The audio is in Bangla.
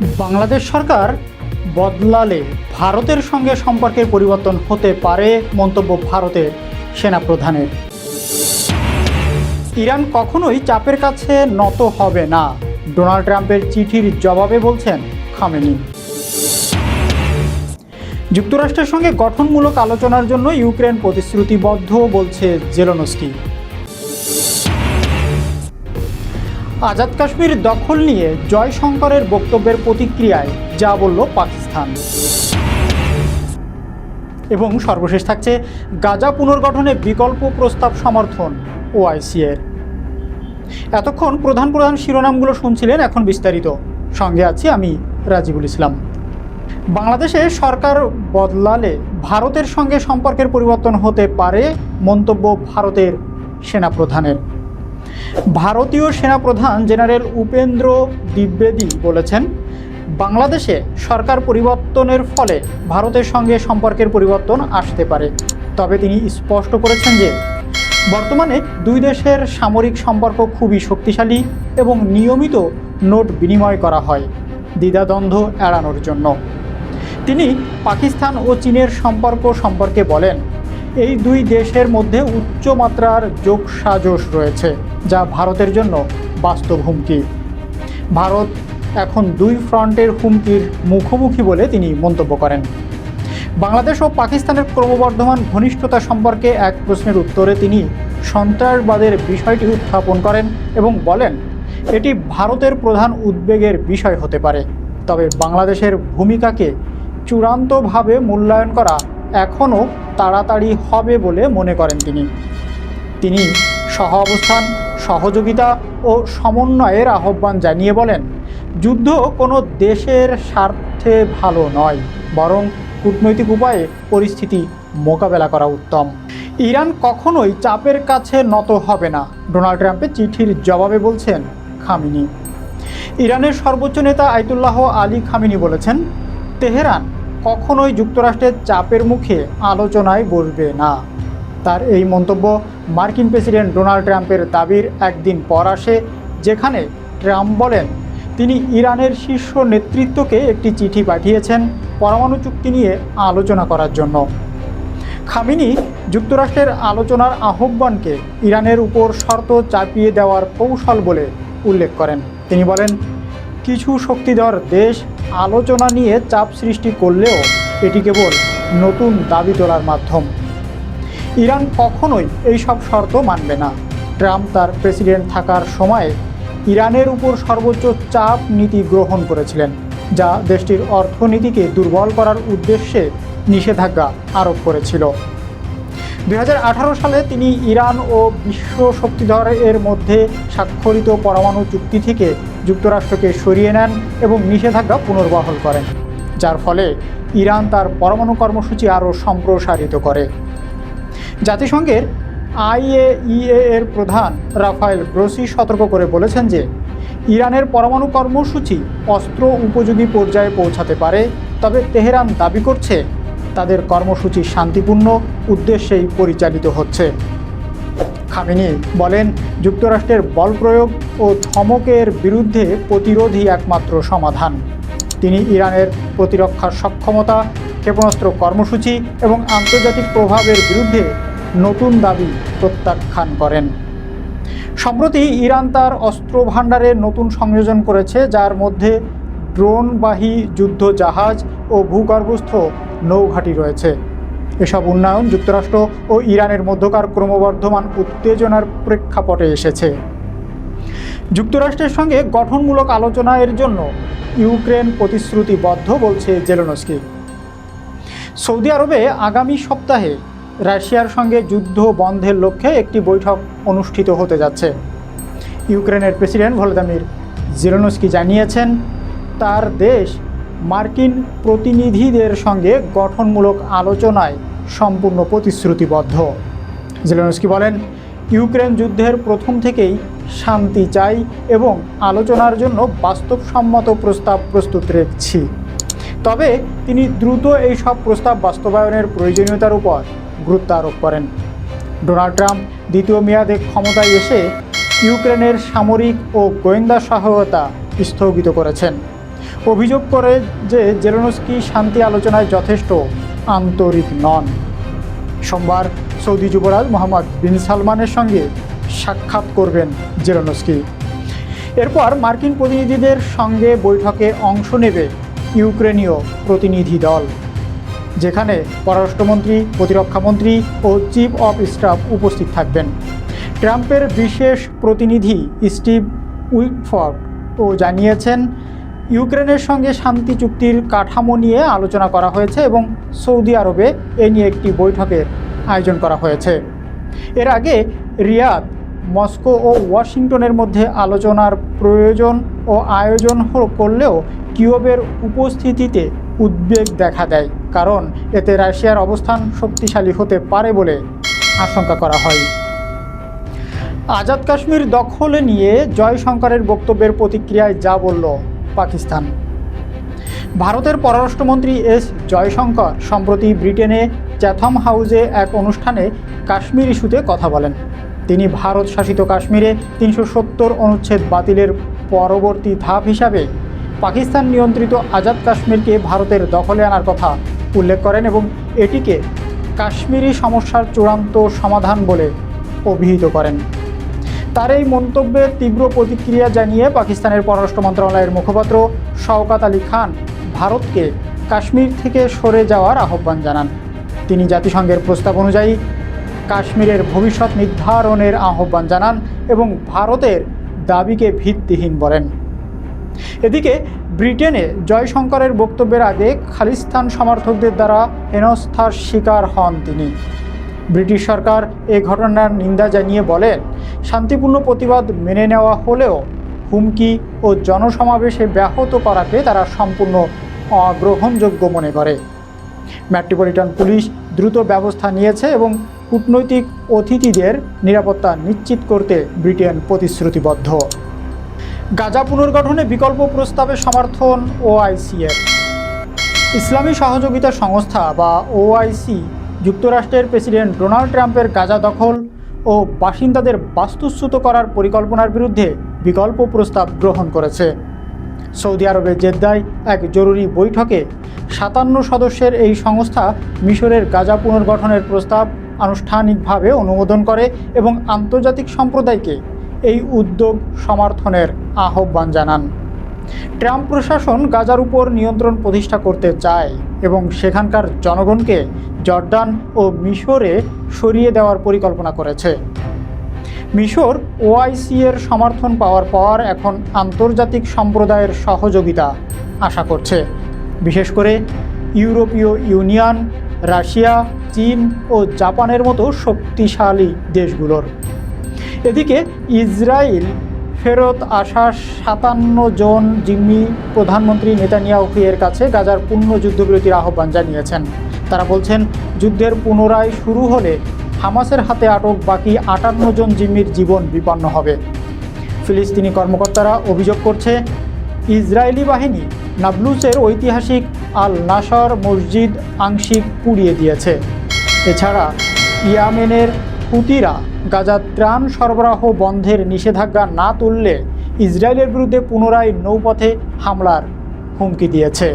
বাংলাদেশ সরকার বদলালে ভারতের সঙ্গে সম্পর্কের পরিবর্তন হতে পারে মন্তব্য ভারতের সেনাপ্রধানের। ইরান কখনোই চাপের কাছে নত হবে না, ডোনাল্ড ট্রাম্পের চিঠির জবাবে বলছেন খামেনি। যুক্তরাষ্ট্রের সঙ্গে গঠনমূলক আলোচনার জন্য ইউক্রেন প্রতিশ্রুতিবদ্ধ, বলছে জেলোনস্কি। আজাদ কাশ্মীর দখল নিয়ে জয়শঙ্করের বক্তব্যের প্রতিক্রিয়ায় যা বলল পাকিস্তান। এবং সর্বশেষ থাকছে গাজা পুনর্গঠনে বিকল্প প্রস্তাব সমর্থন ওআইসি এর এতক্ষণ প্রধান প্রধান শিরোনামগুলো শুনছিলেন এখন বিস্তারিত। সঙ্গে আছি আমি রাজিবুল ইসলাম। বাংলাদেশে সরকার বদলালে ভারতের সঙ্গে সম্পর্কের পরিবর্তন হতে পারে মন্তব্য ভারতের সেনাপ্রধানের। ভারতীয় সেনাপ্রধান জেনারেল উপেন্দ্র দ্বিবেদী বলেছেন, বাংলাদেশে সরকার পরিবর্তনের ফলে ভারতের সঙ্গে সম্পর্কের পরিবর্তন আসতে পারে। তবে তিনি স্পষ্ট করেছেন যে, বর্তমানে দুই দেশের সামরিক সম্পর্ক খুবই শক্তিশালী এবং নিয়মিত নোট বিনিময় করা হয়, দ্বিধাদ্বন্দ্ব এড়ানোর জন্য। তিনি পাকিস্তান ও চীনের সম্পর্ক সম্পর্কে বলেন এই দুই দেশের মধ্যে উচ্চমাত্রার যোগসাজশ রয়েছে, যা ভারতের জন্য বাস্তব হুমকি। ভারত এখন দুই ফ্রন্টের হুমকির মুখোমুখি বলে তিনি মন্তব্য করেন। বাংলাদেশ ও পাকিস্তানের ক্রমবর্ধমান ঘনিষ্ঠতা সম্পর্কে এক প্রশ্নের উত্তরে তিনি সন্ত্রাসবাদের বিষয়টি উত্থাপন করেন এবং বলেন, এটি ভারতের প্রধান উদ্বেগের বিষয় হতে পারে, তবে বাংলাদেশের ভূমিকাকে চূড়ান্তভাবে মূল্যায়ন করা এখনও তাড়াতাড়ি হবে বলে মনে করেন তিনি। তিনি সহ অবস্থান সহযোগিতা ও সমন্বয়ের আহ্বান জানিয়ে বলেন, যুদ্ধ কোনো দেশের স্বার্থে ভালো নয়, বরং কূটনৈতিক উপায়ে পরিস্থিতি মোকাবেলা করা উত্তম। ইরান কখনোই চাপের কাছে নত হবে না। ডোনাল্ড ট্রাম্পের চিঠির জবাবে বলছেন খামিনি। ইরানের সর্বোচ্চ নেতা আইতুল্লাহ আলী খামিনি বলেছেন, তেহরান কখনোই যুক্তরাষ্ট্রের চাপের মুখে আলোচনায় বসবে না। তার এই মন্তব্য মার্কিন প্রেসিডেন্ট ডোনাল্ড ট্রাম্পের দাবির একদিন পর আসে, যেখানে ট্রাম্প বলেন, তিনি ইরানের শীর্ষ নেতৃত্বকে একটি চিঠি পাঠিয়েছেন পরমাণু চুক্তি নিয়ে আলোচনা করার জন্য। খামিনি যুক্তরাষ্ট্রের আলোচনার আহ্বানকে ইরানের উপর শর্ত চাপিয়ে দেওয়ার কৌশল বলে উল্লেখ করেন। তিনি বলেন, কিছু শক্তিধর দেশ আলোচনা নিয়ে চাপ সৃষ্টি করলেও এটি কেবল নতুন দাবি তোলার মাধ্যম। ইরান কখনোই এইসব শর্ত মানবে না। ট্রাম্প তার প্রেসিডেন্ট থাকার সময়ে ইরানের উপর সর্বোচ্চ চাপ নীতি গ্রহণ করেছিলেন, যা দেশটির অর্থনীতিকে দুর্বল করার উদ্দেশ্যে নিষেধাজ্ঞা আরোপ করেছিল। দু হাজার আঠারো সালে তিনি ইরান ও বিশ্ব শক্তিধর এর মধ্যে স্বাক্ষরিত পরমাণু চুক্তি থেকে যুক্তরাষ্ট্রকে সরিয়ে নেন এবং নিষেধাজ্ঞা পুনর্বহাল করেন, যার ফলে ইরান তার পরমাণু কর্মসূচি আরও সম্প্রসারিত করে। জাতিসংঘের আইএইএ এর প্রধান রাফায়েল গ্রোসি সতর্ক করে বলেছেন যে, ইরানের পরমাণু কর্মসূচি অস্ত্র উপযোগী পর্যায়ে পৌঁছাতে পারে, তবে তেহরান দাবি করছে তাদের কর্মসূচি শান্তিপূর্ণ উদ্দেশ্যেই পরিচালিত হচ্ছে। খামিনি বলেন, যুক্তরাষ্ট্রের বল প্রয়োগ ও ধমকের বিরুদ্ধে প্রতিরোধই একমাত্র সমাধান। তিনি ইরানের প্রতিরক্ষার সক্ষমতা, ক্ষেপণাস্ত্র কর্মসূচি এবং আন্তর্জাতিক প্রভাবের বিরুদ্ধে নতুন দাবি প্রত্যাখ্যান করেন। সম্প্রতি ইরান তার অস্ত্র ভাণ্ডারে নতুন সংযোজন করেছে, যার মধ্যে ড্রোনবাহী যুদ্ধ জাহাজ ও ভূগর্ভস্থ নৌঘাঁটি রয়েছে। এসব উন্নয়ন যুক্তরাষ্ট্র ও ইরানের মধ্যকার ক্রমবর্ধমান উত্তেজনার প্রেক্ষাপটে এসেছে। যুক্তরাষ্ট্রের সঙ্গে গঠনমূলক আলোচনার জন্য ইউক্রেন প্রতিশ্রুতিবদ্ধ বলছে জেলোনস্কি। সৌদি আরবে আগামী সপ্তাহে রাশিয়ার সঙ্গে যুদ্ধ বন্ধের লক্ষ্যে একটি বৈঠক অনুষ্ঠিত হতে যাচ্ছে। ইউক্রেনের প্রেসিডেন্ট ভলোদামির জেলোনস্কি জানিয়েছেন, তার দেশ মার্কিন প্রতিনিধিদের সঙ্গে গঠনমূলক আলোচনায় সম্পূর্ণ প্রতিশ্রুতিবদ্ধ। জেলেনস্কি বলেন, ইউক্রেন যুদ্ধের প্রথম থেকেই শান্তি চাই এবং আলোচনার জন্য বাস্তবসম্মত প্রস্তাব প্রস্তুত রেখছি। তবে তিনি দ্রুত এই সব প্রস্তাব বাস্তবায়নের প্রয়োজনীয়তার উপর গুরুত্ব আরোপ করেন। ডোনাল্ড ট্রাম্প দ্বিতীয় মেয়াদে ক্ষমতায় এসে ইউক্রেনের সামরিক ও গোয়েন্দা সহায়তা স্থগিত করেছেন। অভিযোগ করে যে জেলেনস্কি শান্তি আলোচনায় যথেষ্ট আন্তরিক নন। সোমবার সৌদি যুবরাজ মোহাম্মদ বিন সালমানের সঙ্গে সাক্ষাৎ করবেন জেলেনস্কি। এরপর মার্কিন প্রতিনিধিদের সঙ্গে বৈঠকে অংশ নেবে ইউক্রেনীয় প্রতিনিধি দল। যেখানে পররাষ্ট্রমন্ত্রী প্রতিরক্ষামন্ত্রী ও চিফ অফ স্টাফ উপস্থিত থাকবেন। ট্রাম্পের বিশেষ প্রতিনিধি স্টিভ উইকফর্ড ও জানিয়েছেন ইউক্রেনের সঙ্গে শান্তি চুক্তির কাঠামো নিয়ে আলোচনা করা হয়েছে এবং সৌদি আরবে এ নিয়ে একটি বৈঠকের আয়োজন করা হয়েছে। এর আগে রিয়াদ, মস্কো ও ওয়াশিংটনের মধ্যে আলোচনার প্রয়োজন ও আয়োজন করলেও কিউবের উপস্থিতিতে উদ্বেগ দেখা দেয়, কারণ এতে রাশিয়ার অবস্থান শক্তিশালী হতে পারে বলে আশঙ্কা করা হয়। আজাদ কাশ্মীর দখলে নিয়ে জয়শঙ্করের বক্তব্যের প্রতিক্রিয়ায় যা বলল পাকিস্তান। ভারতের পররাষ্ট্রমন্ত্রী এস জয়শঙ্কর সম্প্রতি ব্রিটেনে চ্যাথম হাউসে এক অনুষ্ঠানে কাশ্মীর ইস্যুতে কথা বলেন। তিনি ভারত শাসিত কাশ্মীরে তিনশো সত্তর অনুচ্ছেদ বাতিলের পরবর্তী ধাপ হিসাবে পাকিস্তান নিয়ন্ত্রিত আজাদ কাশ্মীরকে ভারতের দখলে আনার কথা উল্লেখ করেন এবং এটিকে কাশ্মীরি সমস্যার চূড়ান্ত সমাধান বলে অভিহিত করেন। তার এই মন্তব্যে তীব্র প্রতিক্রিয়া জানিয়ে পাকিস্তানের পররাষ্ট্র মন্ত্রণালয়ের মুখপাত্র শওকাত আলী খান ভারতকে কাশ্মীর থেকে সরে যাওয়ার আহ্বান জানান। তিনি জাতিসংঘের প্রস্তাব অনুযায়ী কাশ্মীরের ভবিষ্যৎ নির্ধারণের আহ্বান জানান এবং ভারতের দাবিকে ভিত্তিহীন বলেন। এদিকে ব্রিটেনে জয়শঙ্করের বক্তব্যের আগে খালিস্তান সমর্থকদের দ্বারা হেনস্থার শিকার হন তিনি। ব্রিটিশ সরকার এ ঘটনার নিন্দা জানিয়ে বলেন, শান্তিপূর্ণ প্রতিবাদ মেনে নেওয়া হলেও হুমকি ও জনসমাবেশে ব্যাহত করাকে তারা সম্পূর্ণ অগ্রহণযোগ্য মনে করে। মেট্রোপলিটন পুলিশ দ্রুত ব্যবস্থা নিয়েছে এবং কূটনৈতিক অতিথিদের নিরাপত্তা নিশ্চিত করতে ব্রিটেন প্রতিশ্রুতিবদ্ধ। গাজা পুনর্গঠনে বিকল্প প্রস্তাবে সমর্থন ওআইসিএর ইসলামী সহযোগিতা সংস্থা বা ওআইসি যুক্তরাষ্ট্রের প্রেসিডেন্ট ডোনাল্ড ট্রাম্পের গাজা দখল ও বাসিন্দাদের বাস্তুচ্যুত করার পরিকল্পনার বিরুদ্ধে বিকল্প প্রস্তাব গ্রহণ করেছে। সৌদি আরবের জেদ্দায় এক জরুরি বৈঠকে সাতান্ন সদস্যের এই সংস্থা মিশরের গাজা পুনর্গঠনের প্রস্তাব আনুষ্ঠানিকভাবে অনুমোদন করে এবং আন্তর্জাতিক সম্প্রদায়কে এই উদ্যোগ সমর্থনের আহ্বান জানান। ট্রাম্প প্রশাসন গাজার উপর নিয়ন্ত্রণ প্রতিষ্ঠা করতে চায় এবং সেখানকার জনগণকে জর্ডান ও মিশরে সরিয়ে দেওয়ার পরিকল্পনা করেছে। মিশর ওআইসি এর সমর্থন পাওয়ার পর এখন আন্তর্জাতিক সম্প্রদায়ের সহযোগিতা আশা করছে। বিশেষ করে ইউরোপীয় ইউনিয়ন, রাশিয়া, চীন ও জাপানের মতো শক্তিশালী দেশগুলোর। এদিকে ইসরায়েল ফেরত আসা সাতান্ন জন জিম্মি প্রধানমন্ত্রী নেতানিয়াহু এর কাছে গাজার পূর্ণ যুদ্ধবিরতির আহ্বান জানিয়েছেন। তারা বলছেন, যুদ্ধের পুনরায় শুরু হলে হামাসের হাতে আটক বাকি আটান্ন জন জিম্মির জীবন বিপন্ন হবে। ফিলিস্তিনি কর্মকর্তারা অভিযোগ করছে, ইসরায়েলি বাহিনী নাবলুসের ঐতিহাসিক আল নাসর মসজিদ আংশিক পুড়িয়ে দিয়েছে। এছাড়া ইয়ামেনের হুতিরা গাজার ত্রাণ সরবরাহ বন্ধের নিষেধাজ্ঞা না তুললে ইসরায়েলের বিরুদ্ধে পুনরায় নৌপথে হামলার হুমকি দিয়েছে।